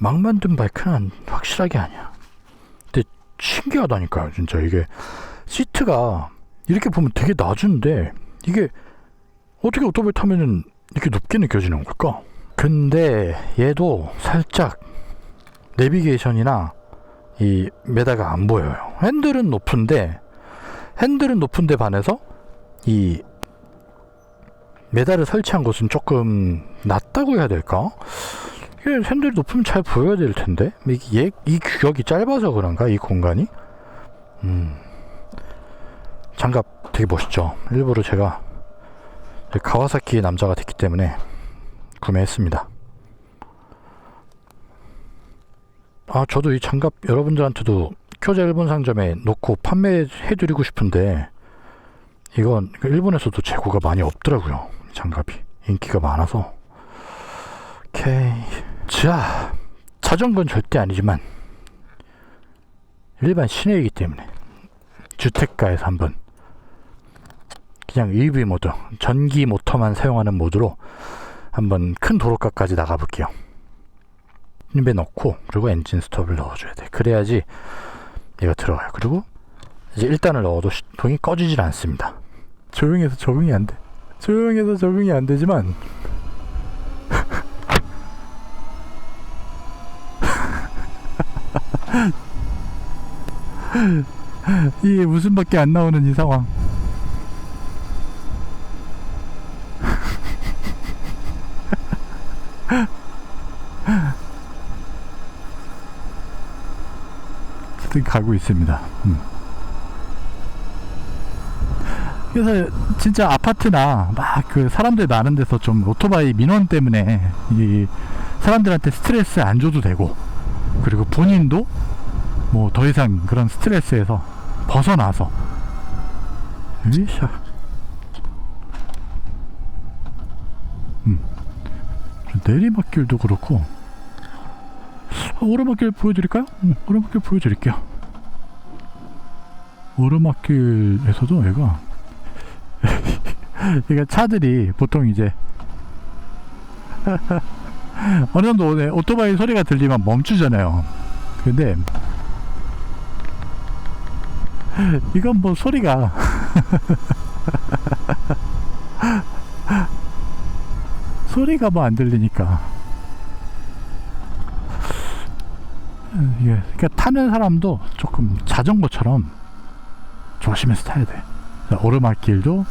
막 만든 바이크는 확실하게 아니야. 근데 신기하다니까요, 진짜 이게 시트가 이렇게 보면 되게 낮은데 이게 어떻게 오토바이 타면은 이렇게 높게 느껴지는 걸까? 근데 얘도 살짝 내비게이션이나 이 메다가 안 보여요. 핸들은 높은데 핸들은 높은데 반해서 이 메달을 설치한 곳은 조금 낮다고 해야 될까? 이게 핸들이 높으면 잘 보여야 될 텐데 이게 얘- 이 규격이 짧아서 그런가 이 공간이? 음 장갑 되게 멋있죠. 일부러 제가 가와사키의 남자가 됐기 때문에 구매했습니다. 아 저도 이 장갑 여러분들한테도 쿄자 일본 상점에 놓고 판매해 드리고 싶은데 이건 그 일본에서도 재고가 많이 없더라고요. 이 장갑이 인기가 많아서. 오케이. 자, 자전거는 절대 아니지만 일반 시내이기 때문에 주택가에서 한번 그냥 EV 모드, 전기 모터만 사용하는 모드로 한번 큰 도로가까지 나가볼게요. 입에 넣고 그리고 엔진 스톱을 넣어줘야 돼. 그래야지 얘가 들어가요. 그리고 이제 1단을 넣어도 시동이 꺼지질 않습니다. 조용해서 적응이 안 돼. 조용해서 적응이 안 되지만 이게 웃음밖에 안 나오는 이 상황. 어쨌든 가고 있습니다. 음. 그래서 진짜 아파트나 막 그 사람들 많은 데서 좀 오토바이 민원 때문에 이 사람들한테 스트레스 안 줘도 되고 그리고 본인도 뭐 더 이상 그런 스트레스에서 벗어나서 으쌰 음. 내리막길도 그렇고 어, 오르막길 보여드릴까요? 응, 오르막길 보여드릴게요 오르막길에서도 얘가 그러니까 차들이 보통 이제 어느 정도 네, 오토바이 소리가 들리면 멈추잖아요. 근데 이건 뭐 소리가 소리가 뭐 안 들리니까 이게 그러니까 타는 사람도 조금 자전거처럼 조심해서 타야 돼. 자, 오르막길도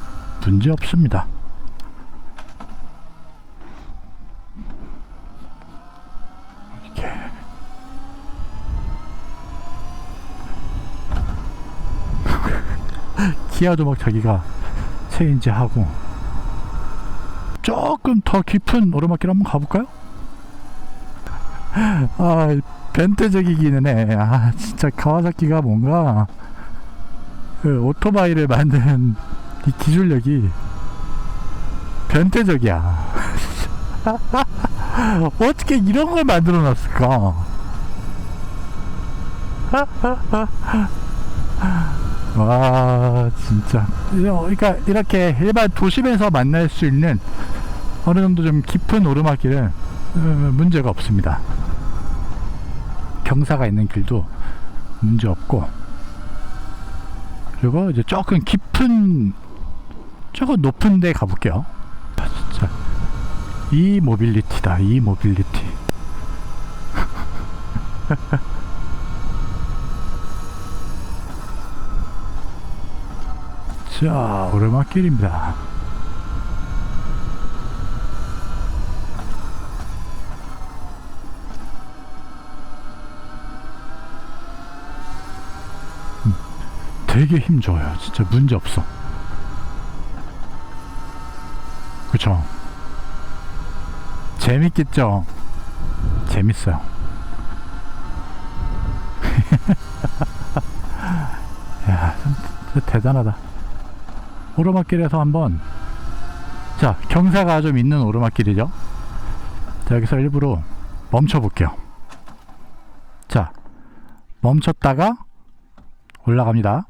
문제 없습니다. 기아도 막 자기가 체인지 하고 조금 더 깊은 오르막길 한번 가볼까요? 아 벤트적이기는 해. 아 진짜 가와사키가 뭔가 그 오토바이를 만드는 이 기술력이 변태적이야. 어떻게 이런 걸 만들어 놨을까? 와, 진짜. 그러니까 이렇게 일반 도심에서 만날 수 있는 어느 정도 좀 깊은 오르막길은 어, 문제가 없습니다. 경사가 있는 길도 문제 없고 그리고 이제 조금 깊은 조금 높은 데 가볼게요. 아, 진짜 이 모빌리티다. 이 모빌리티. 자, 오르막길입니다. 음, 되게 힘 좋아요. 진짜 문제 없어. 그쵸? 재밌겠죠? 재밌어요. 야, 진짜 대단하다. 오르막길에서 한번 자 경사가 좀 있는 오르막길이죠. 자 여기서 일부러 멈춰 볼게요. 자 멈췄다가 올라갑니다.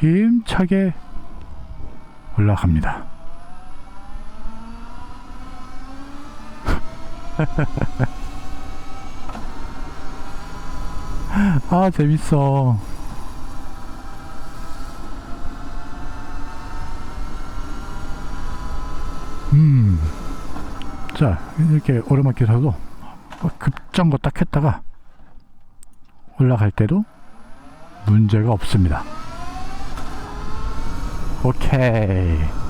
힘차게 올라갑니다. 아 재밌어 음. 자, 이렇게 오르막길에서도 급정거 딱 했다가 올라갈 때도 문제가 없습니다. 오케이.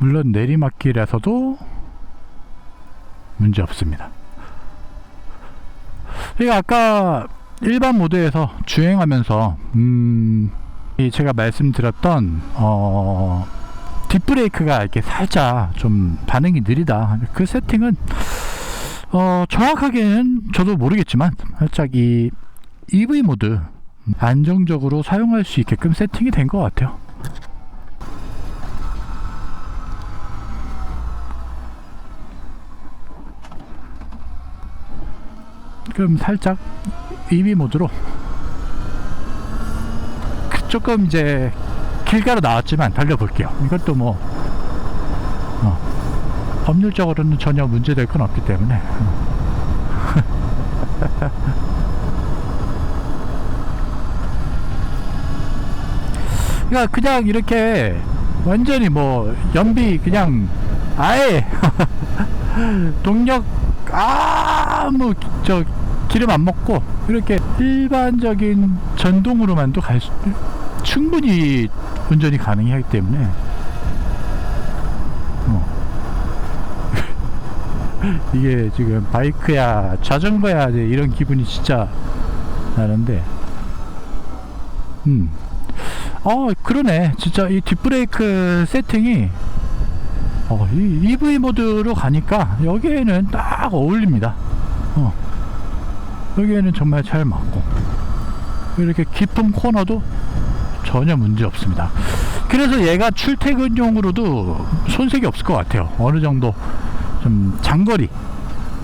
물론 내리막길에서도 문제 없습니다. 이거 아까 일반 모드에서 주행하면서 음, 이 제가 말씀드렸던 어, 뒷브레이크가 이렇게 살짝 좀 반응이 느리다. 그 세팅은 어, 정확하게는 저도 모르겠지만 살짝 이 EV 모드 안정적으로 사용할 수 있게끔 세팅이 된 것 같아요. 그럼 살짝 EV 모드로 그 조금 이제 길가로 나왔지만 달려볼게요. 이것도 뭐 어, 법률적으로는 전혀 문제될 건 없기 때문에 그러니까 그냥 이렇게 완전히 뭐 연비 그냥 아예 동력 아무 저 기름 안 먹고 이렇게 일반적인 전동으로만도 갈 수, 충분히 운전이 가능하기 때문에 어. 이게 지금 바이크야 자전거야 이런 기분이 진짜 나는데 음. 어 그러네 진짜 이 뒷브레이크 세팅이 어, 이 EV 모드로 가니까 여기에는 딱 어울립니다 어. 여기에는 정말 잘 맞고 이렇게 깊은 코너도 전혀 문제 없습니다. 그래서 얘가 출퇴근용으로도 손색이 없을 것 같아요. 어느 정도 좀 장거리.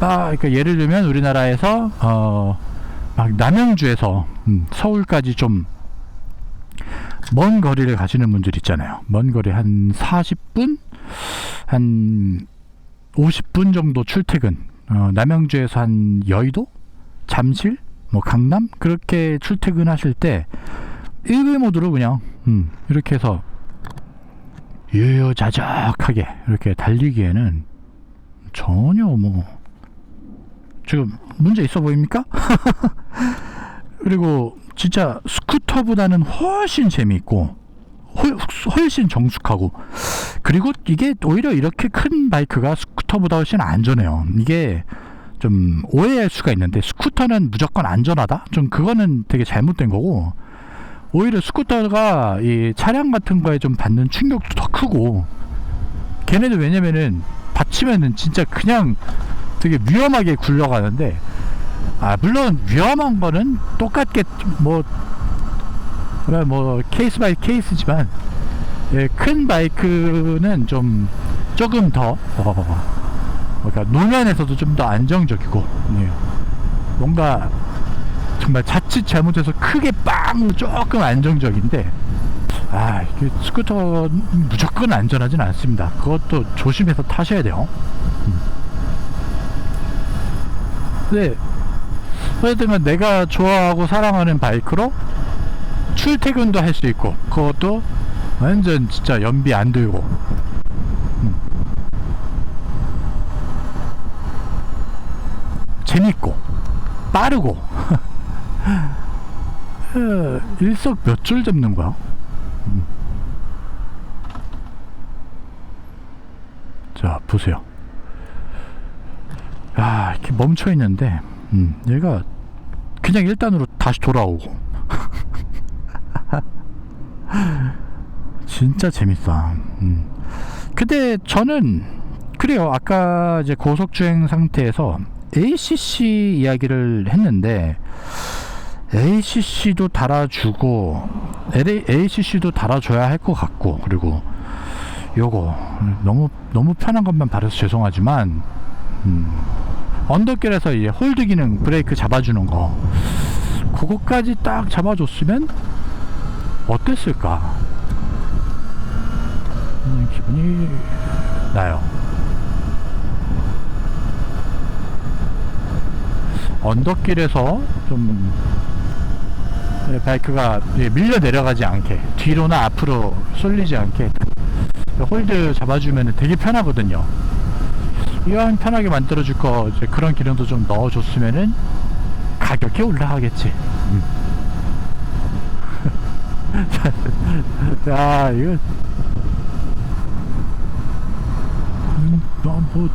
아, 그러니까 예를 들면 우리나라에서 어, 막 남양주에서 음, 서울까지 좀 먼 거리를 가시는 분들 있잖아요. 먼 거리 한 40분, 한 50분 정도 출퇴근. 어, 남양주에서 한 여의도, 잠실, 뭐 강남 그렇게 출퇴근하실 때 1회 모드로 그냥 음, 이렇게 해서 유유자적하게 이렇게 달리기에는 전혀 뭐 지금 문제 있어 보입니까? 그리고 진짜 스쿠터보다는 훨씬 재미있고 훨, 훨씬 정숙하고 그리고 이게 오히려 이렇게 큰 바이크가 스쿠터보다 훨씬 안전해요. 이게 좀 오해할 수가 있는데 스쿠터는 무조건 안전하다? 좀 그거는 되게 잘못된 거고 오히려 스쿠터가 이 차량 같은 거에 좀 받는 충격도 더 크고 걔네도 왜냐면은 받치면은 진짜 그냥 되게 위험하게 굴러가는데 아 물론 위험한 거는 똑같게 뭐 그래 뭐 케이스 바이 케이스지만 예, 큰 바이크는 좀 조금 더 어, 그러니까 노면에서도 좀 더 안정적이고 네. 뭔가 정말 자칫 잘못해서 크게 빵 조금 안정적인데 아 이게 스쿠터 무조건 안전하진 않습니다. 그것도 조심해서 타셔야 돼요. 음. 네. 어쨌든 내가 좋아하고 사랑하는 바이크로 출퇴근도 할 수 있고 그것도 완전 진짜 연비 안 들고 재밌고 빠르고. 어, 일석 몇 줄 잡는 거야? 음. 자 보세요. 야 이렇게 멈춰 있는데 음, 얘가 그냥 1단으로 다시 돌아오고. 진짜 재밌어 음. 근데 저는 그래요. 아까 이제 고속주행 상태에서 ACC 이야기를 했는데 ACC도 달아주고 ACC도 달아줘야 할 것 같고 그리고 요거 너무 너무 편한 것만 바라서 죄송하지만 음, 언더길에서 이제 홀드 기능 브레이크 잡아주는 거 그거까지 딱 잡아줬으면 어땠을까 하는 기분이 나요. 언덕길에서 좀 예, 바이크가 예, 밀려 내려가지 않게 뒤로나 앞으로 쏠리지 않게 홀드 잡아주면 되게 편하거든요. 이왕 편하게 만들어 줄 거 이제 그런 기능도 좀 넣어 줬으면은 가격이 올라가겠지. 음. 야 이거 음, 뭐, 뭐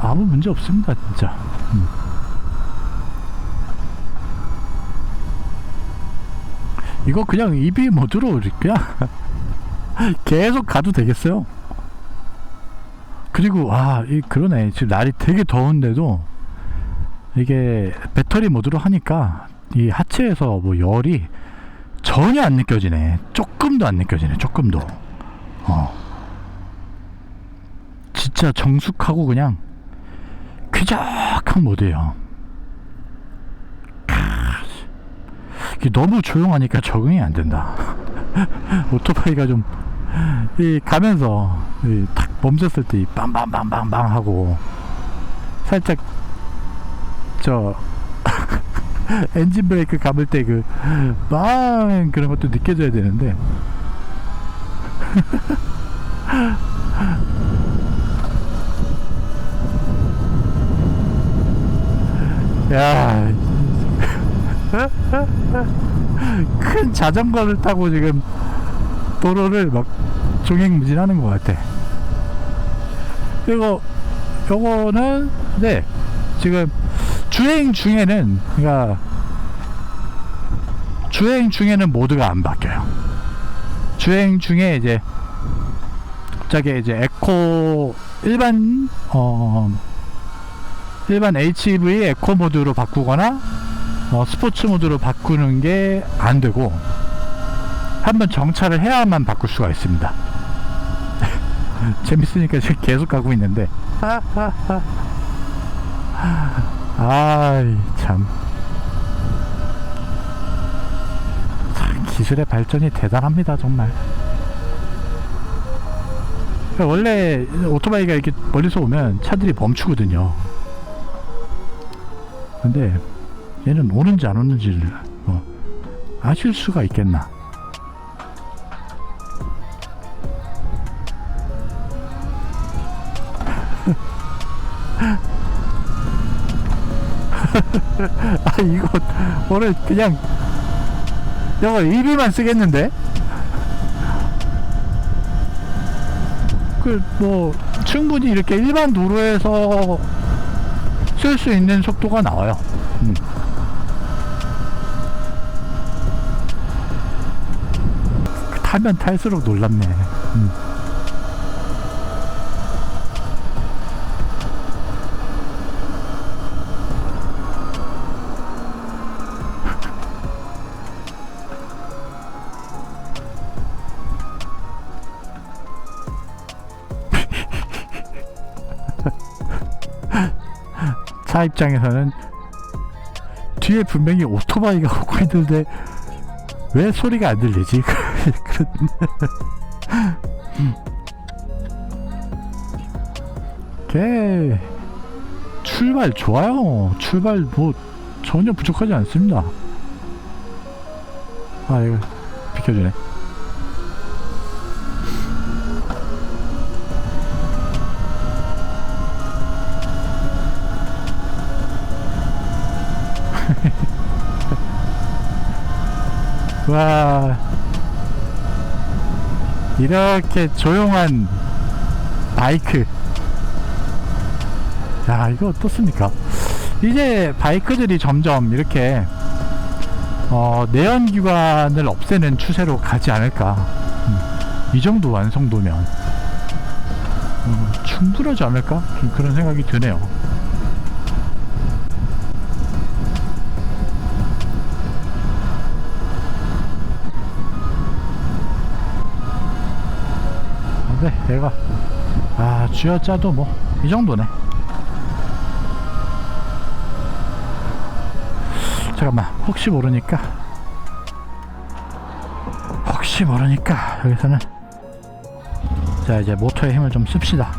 아무 문제 없습니다 진짜. 음. 이거 그냥 EV 모드로 그냥 계속 가도 되겠어요. 그리고 와, 이 그러네. 지금 날이 되게 더운데도 이게 배터리 모드로 하니까 이 하체에서 뭐 열이 전혀 안 느껴지네. 조금도 안 느껴지네. 조금도. 어. 진짜 정숙하고 그냥 쾌적한 모드예요. 캬, 이게 너무 조용하니까 적응이 안 된다. 오토바이가 좀, 이, 가면서, 이, 탁 멈췄을 때, 이, 빰빰빰빰빰 하고, 살짝, 저, 엔진 브레이크 감을 때 그, 빵! 그런 것도 느껴져야 되는데, 야, 큰 자전거를 타고 지금 도로를 막 종횡무진하는 것 같아. 그리고 요거는 네 지금 주행 중에는 그러니까 주행 중에는 모드가 안 바뀌어요. 주행 중에 이제 갑자기 이제 에코 일반 어 일반 HEV 에코 모드로 바꾸거나 어, 스포츠 모드로 바꾸는 게 안 되고 한번 정차를 해야만 바꿀 수가 있습니다. 재밌으니까 지금 계속 가고 있는데 참. 참 기술의 발전이 대단합니다 정말. 원래 오토바이가 이렇게 멀리서 오면 차들이 멈추거든요. 근데 얘는 오는지 안 오는지를 뭐 아실 수가 있겠나? 아 이거 오늘 그냥 이거 1위만 쓰겠는데? 그 뭐 충분히 이렇게 일반 도로에서 쓸 수 있는 속도가 나와요. 음. 타면 탈수록 놀랍네. 음. 차 입장에서는 뒤에 분명히 오토바이가 오고 있는데 왜 소리가 안 들리지? 개 출발 좋아요. 출발 뭐 전혀 부족하지 않습니다. 아 이거 비켜주네. 와 이렇게 조용한 바이크. 야 이거 어떻습니까? 이제 바이크들이 점점 이렇게 어, 내연기관을 없애는 추세로 가지 않을까. 음, 이 정도 완성도면. 어, 충분하지 않을까? 좀 그런 생각이 드네요 근데 얘가 아 쥐어짜도 뭐 이 정도네. 잠깐만 혹시 모르니까. 혹시 모르니까 여기서는. 자 이제 모터의 힘을 좀 씁시다